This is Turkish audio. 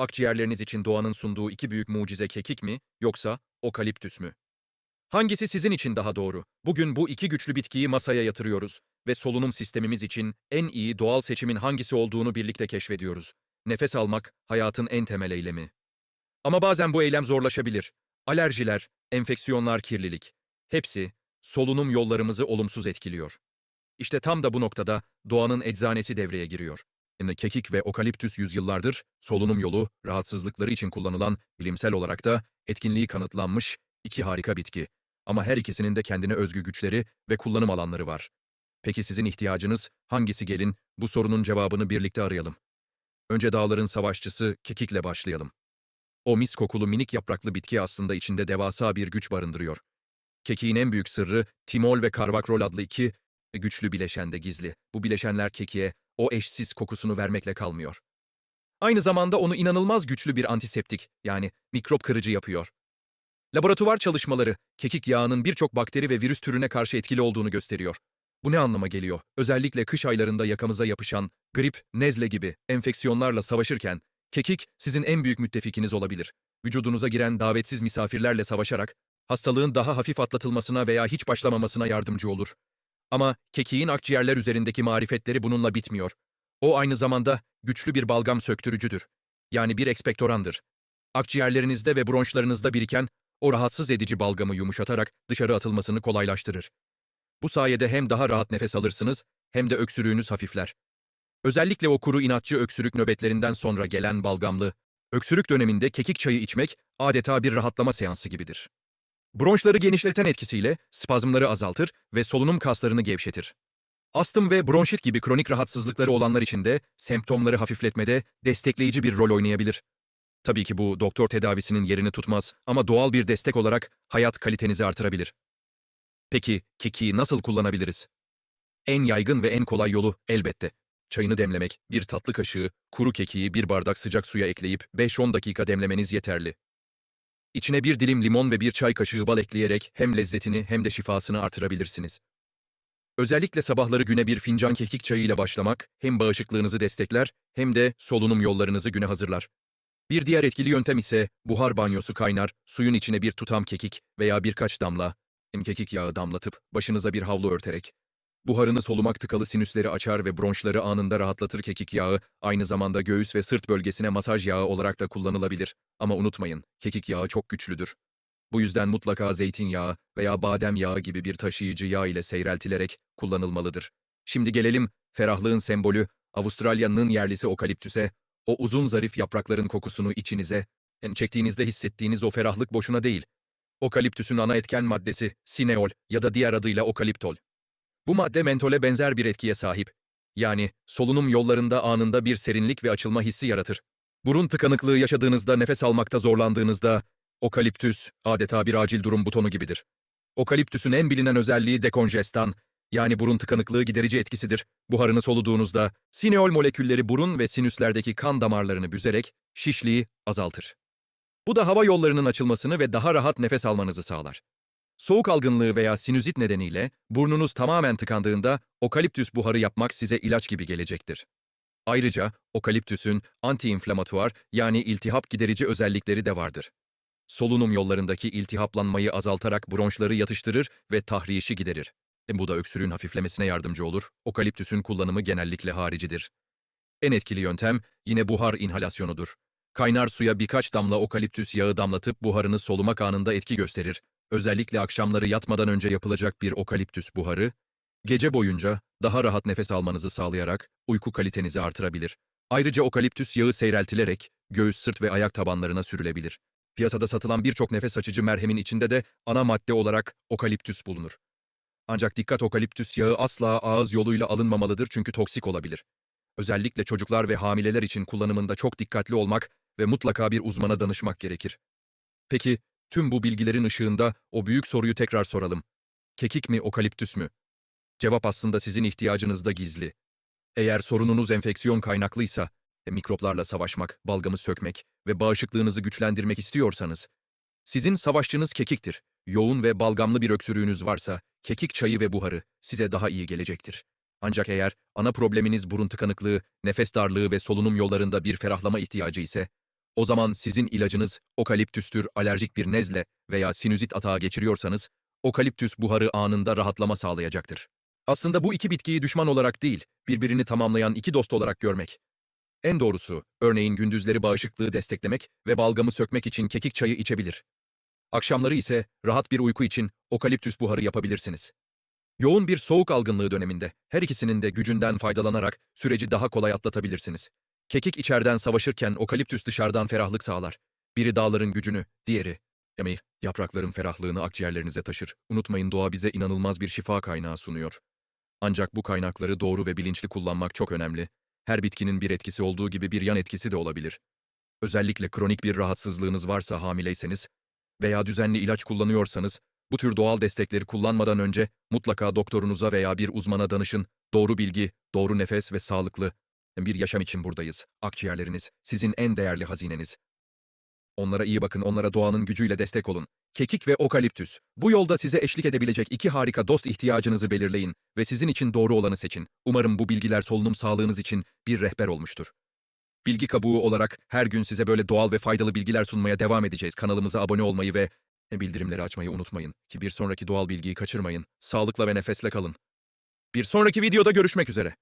Akciğerleriniz için doğanın sunduğu iki büyük mucize kekik mi yoksa okaliptüs mü? Hangisi sizin için daha doğru? Bugün bu iki güçlü bitkiyi masaya yatırıyoruz ve solunum sistemimiz için en iyi doğal seçimin hangisi olduğunu birlikte keşfediyoruz. Nefes almak hayatın en temel eylemi. Ama bazen bu eylem zorlaşabilir. Alerjiler, enfeksiyonlar, kirlilik. Hepsi solunum yollarımızı olumsuz etkiliyor. İşte tam da bu noktada doğanın eczanesi devreye giriyor. Kekik ve okaliptüs yüzyıllardır solunum yolu rahatsızlıkları için kullanılan bilimsel olarak da etkinliği kanıtlanmış iki harika bitki. Ama her ikisinin de kendine özgü güçleri ve kullanım alanları var. Peki sizin ihtiyacınız hangisi gelin? Bu sorunun cevabını birlikte arayalım. Önce dağların savaşçısı kekikle başlayalım. O mis kokulu minik yapraklı bitki aslında içinde devasa bir güç barındırıyor. Kekiğin en büyük sırrı timol ve karvakrol adlı iki güçlü bileşende gizli. Bu bileşenler kekiğe o eşsiz kokusunu vermekle kalmıyor. Aynı zamanda onu inanılmaz güçlü bir antiseptik yani mikrop kırıcı yapıyor. Laboratuvar çalışmaları kekik yağının birçok bakteri ve virüs türüne karşı etkili olduğunu gösteriyor. Bu ne anlama geliyor? Özellikle kış aylarında yakamıza yapışan grip, nezle gibi enfeksiyonlarla savaşırken kekik sizin en büyük müttefikiniz olabilir. Vücudunuza giren davetsiz misafirlerle savaşarak hastalığın daha hafif atlatılmasına veya hiç başlamamasına yardımcı olur. Ama kekiğin akciğerler üzerindeki marifetleri bununla bitmiyor. O aynı zamanda güçlü bir balgam söktürücüdür. Yani bir ekspektorandır. Akciğerlerinizde ve bronşlarınızda biriken o rahatsız edici balgamı yumuşatarak dışarı atılmasını kolaylaştırır. Bu sayede hem daha rahat nefes alırsınız hem de öksürüğünüz hafifler. Özellikle o kuru inatçı öksürük nöbetlerinden sonra gelen balgamlı, öksürük döneminde kekik çayı içmek adeta bir rahatlama seansı gibidir. Bronşları genişleten etkisiyle spazmları azaltır ve solunum kaslarını gevşetir. Astım ve bronşit gibi kronik rahatsızlıkları olanlar için de semptomları hafifletmede destekleyici bir rol oynayabilir. Tabii ki bu doktor tedavisinin yerini tutmaz ama doğal bir destek olarak hayat kalitenizi artırabilir. Peki kekiği nasıl kullanabiliriz? En yaygın ve en kolay yolu elbette. Çayını demlemek, bir tatlı kaşığı, kuru kekiği bir bardak sıcak suya ekleyip 5-10 dakika demlemeniz yeterli. İçine bir dilim limon ve bir çay kaşığı bal ekleyerek hem lezzetini hem de şifasını artırabilirsiniz. Özellikle sabahları güne bir fincan kekik çayıyla başlamak hem bağışıklığınızı destekler hem de solunum yollarınızı güne hazırlar. Bir diğer etkili yöntem ise buhar banyosu kaynar, suyun içine bir tutam kekik veya birkaç damla kekik yağı damlatıp başınıza bir havlu örterek. Buharını solumak tıkalı sinüsleri açar ve bronşları anında rahatlatır kekik yağı, aynı zamanda göğüs ve sırt bölgesine masaj yağı olarak da kullanılabilir. Ama unutmayın, kekik yağı çok güçlüdür. Bu yüzden mutlaka zeytinyağı veya badem yağı gibi bir taşıyıcı yağ ile seyreltilerek kullanılmalıdır. Şimdi gelelim ferahlığın sembolü Avustralya'nın yerlisi okaliptüse, o uzun zarif yaprakların kokusunu içinize, yani çektiğinizde hissettiğiniz o ferahlık boşuna değil. Okaliptüsün ana etken maddesi sineol ya da diğer adıyla okaliptol. Bu madde mentole benzer bir etkiye sahip. Yani solunum yollarında anında bir serinlik ve açılma hissi yaratır. Burun tıkanıklığı yaşadığınızda, nefes almakta zorlandığınızda okaliptüs adeta bir acil durum butonu gibidir. Okaliptüsün en bilinen özelliği dekonjestan, yani burun tıkanıklığı giderici etkisidir. Buharını soluduğunuzda sineol molekülleri burun ve sinüslerdeki kan damarlarını büzerek şişliği azaltır. Bu da hava yollarının açılmasını ve daha rahat nefes almanızı sağlar. Soğuk algınlığı veya sinüzit nedeniyle burnunuz tamamen tıkandığında okaliptüs buharı yapmak size ilaç gibi gelecektir. Ayrıca okaliptüsün antiinflamatuar yani iltihap giderici özellikleri de vardır. Solunum yollarındaki iltihaplanmayı azaltarak bronşları yatıştırır ve tahrişi giderir. E bu da öksürüğün hafiflemesine yardımcı olur. Okaliptüsün kullanımı genellikle haricidir. En etkili yöntem yine buhar inhalasyonudur. Kaynar suya birkaç damla okaliptüs yağı damlatıp buharını solumak anında etki gösterir. Özellikle akşamları yatmadan önce yapılacak bir okaliptüs buharı, gece boyunca daha rahat nefes almanızı sağlayarak uyku kalitenizi artırabilir. Ayrıca okaliptüs yağı seyreltilerek göğüs, sırt ve ayak tabanlarına sürülebilir. Piyasada satılan birçok nefes açıcı merhemin içinde de ana madde olarak okaliptüs bulunur. Ancak dikkat okaliptüs yağı asla ağız yoluyla alınmamalıdır çünkü toksik olabilir. Özellikle çocuklar ve hamileler için kullanımında çok dikkatli olmak ve mutlaka bir uzmana danışmak gerekir. Peki, tüm bu bilgilerin ışığında o büyük soruyu tekrar soralım. Kekik mi, okaliptüs mü? Cevap aslında sizin ihtiyacınızda gizli. Eğer sorununuz enfeksiyon kaynaklıysa, e, mikroplarla savaşmak, balgamı sökmek ve bağışıklığınızı güçlendirmek istiyorsanız, sizin savaşçınız kekiktir. Yoğun ve balgamlı bir öksürüğünüz varsa, kekik çayı ve buharı size daha iyi gelecektir. Ancak eğer ana probleminiz burun tıkanıklığı, nefes darlığı ve solunum yollarında bir ferahlama ihtiyacı ise, O zaman sizin ilacınız okaliptüstür alerjik bir nezle veya sinüzit atağı geçiriyorsanız, okaliptüs buharı anında rahatlama sağlayacaktır. Aslında bu iki bitkiyi düşman olarak değil, birbirini tamamlayan iki dost olarak görmek. En doğrusu, örneğin gündüzleri bağışıklığı desteklemek ve balgamı sökmek için kekik çayı içebilir. Akşamları ise rahat bir uyku için okaliptüs buharı yapabilirsiniz. Yoğun bir soğuk algınlığı döneminde her ikisinin de gücünden faydalanarak süreci daha kolay atlatabilirsiniz. Kekik içeriden savaşırken okaliptüs dışarıdan ferahlık sağlar. Biri dağların gücünü, diğeri yemeği, yaprakların ferahlığını akciğerlerinize taşır. Unutmayın doğa bize inanılmaz bir şifa kaynağı sunuyor. Ancak bu kaynakları doğru ve bilinçli kullanmak çok önemli. Her bitkinin bir etkisi olduğu gibi bir yan etkisi de olabilir. Özellikle kronik bir rahatsızlığınız varsa hamileyseniz veya düzenli ilaç kullanıyorsanız, bu tür doğal destekleri kullanmadan önce mutlaka doktorunuza veya bir uzmana danışın. Doğru bilgi, doğru nefes ve sağlıklı bir yaşam için buradayız. Akciğerleriniz sizin en değerli hazineniz. Onlara iyi bakın, onlara doğanın gücüyle destek olun. Kekik ve okaliptüs. Bu yolda size eşlik edebilecek iki harika dost ihtiyacınızı belirleyin ve sizin için doğru olanı seçin. Umarım bu bilgiler solunum sağlığınız için bir rehber olmuştur. Bilgi kabuğu olarak her gün size böyle doğal ve faydalı bilgiler sunmaya devam edeceğiz. Kanalımıza abone olmayı ve bildirimleri açmayı unutmayın ki bir sonraki doğal bilgiyi kaçırmayın. Sağlıkla ve nefesle kalın. Bir sonraki videoda görüşmek üzere.